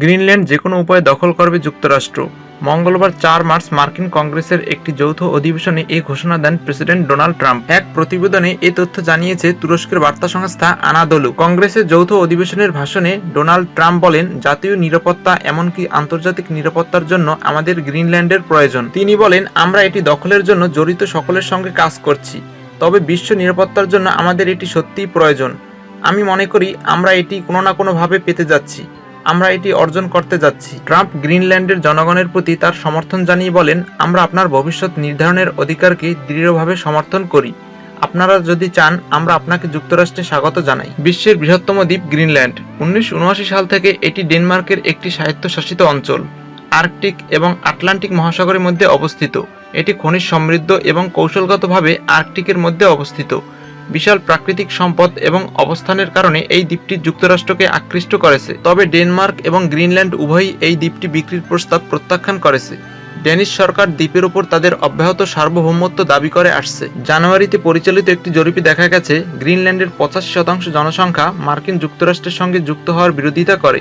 Greenland যে কোনো উপায়ে দখল করবে যুক্তরাষ্ট্র। মঙ্গলবার চার মার্চ মার্কিন কংগ্রেসের একটি যৌথ অধিবেশনে এই ঘোষণা দেন প্রেসিডেন্ট ডোনাল্ড ট্রাম্প। এক প্রতিবেদনে এই তথ্য জানিয়েছে তুরস্কের বার্তা সংস্থা আনাদলু। কংগ্রেসের যৌথ অধিবেশনের ভাষণে ডোনাল্ড ট্রাম্প বলেন, জাতীয় নিরাপত্তা এমনকি আন্তর্জাতিক নিরাপত্তার জন্য আমাদের গ্রিনল্যান্ডের প্রয়োজন। তিনি বলেন, আমরা এটি দখলের জন্য জড়িত সকলের সঙ্গে কাজ করছি, তবে বিশ্ব নিরাপত্তার জন্য আমাদের এটি সত্যিই প্রয়োজন। আমি মনে করি, আমরা এটি কোনো না কোনোভাবে পেতে যাচ্ছি। আমরা এটি অর্জন করতে যাচ্ছি। ট্রাম্প গ্রিনল্যান্ডের জনগণের প্রতি তার সমর্থন জানিয়ে বলেন, আমরা আপনার ভবিষ্যৎ নির্ধারণের অধিকারকে দৃঢ়ভাবে সমর্থন করি। আপনারা যদি চান, আমরা আপনাকে যুক্তরাষ্ট্রে স্বাগত জানাই। বিশ্বের বৃহত্তম দ্বীপ গ্রিনল্যান্ড। উনিশশো উনআশি সাল থেকে এটি ডেনমার্কের একটি স্বায়ত্তশাসিত অঞ্চল, আর্কটিক এবং আটলান্টিক মহাসাগরের মধ্যে অবস্থিত। এটি খনিজ সমৃদ্ধ এবং কৌশলগতভাবে আর্কটিকের মধ্যে অবস্থিত। বিশাল প্রাকৃতিক সম্পদ এবং অবস্থানের কারণে এই দ্বীপটি যুক্তরাষ্ট্রকে আকৃষ্ট করেছে। তবে ডেনমার্ক এবং গ্রিনল্যান্ড উভয়ই এই দ্বীপটি বিক্রির প্রস্তাব প্রত্যাখ্যান করেছে। ডেনিশ সরকার দ্বীপের উপর তাদের অব্যাহত সার্বভৌমত্ব দাবি করে আসছে। জানুয়ারিতে পরিচালিত একটি জরিপে দেখা গেছে, গ্রিনল্যান্ডের পঁচাশি শতাংশ জনসংখ্যা মার্কিন যুক্তরাষ্ট্রের সঙ্গে যুক্ত হওয়ার বিরোধিতা করে।